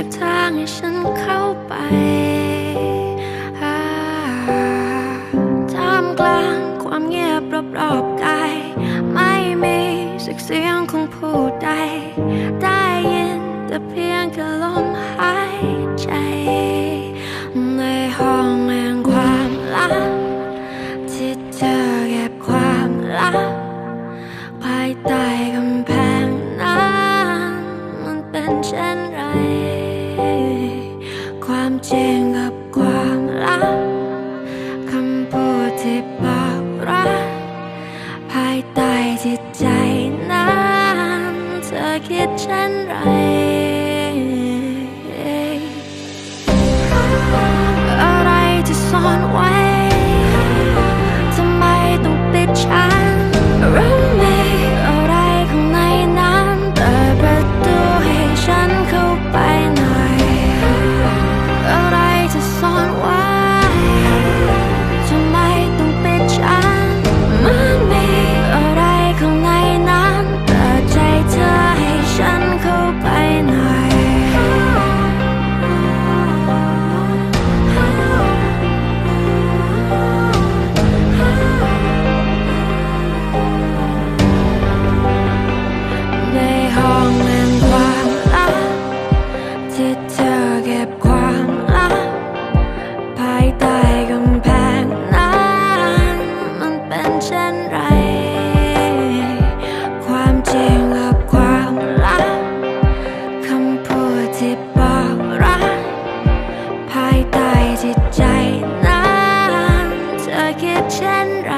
จากทางให้ฉันเข้าไปท่ามกลางความเงียบรอบๆกาย ไม่มีสักเสียงของผู้ใด ได้ยินแต่เพียงแค่ลมหายใจ ในห้องแห่งความลับที่เธอเก็บความลับภายใต้กำแพงนั้นมันเป็นเช่น กับความรักคำพูดที่บอกรักภายใต้จิตใจนั้นเธอคิดเช่นไร คิดเช่นไร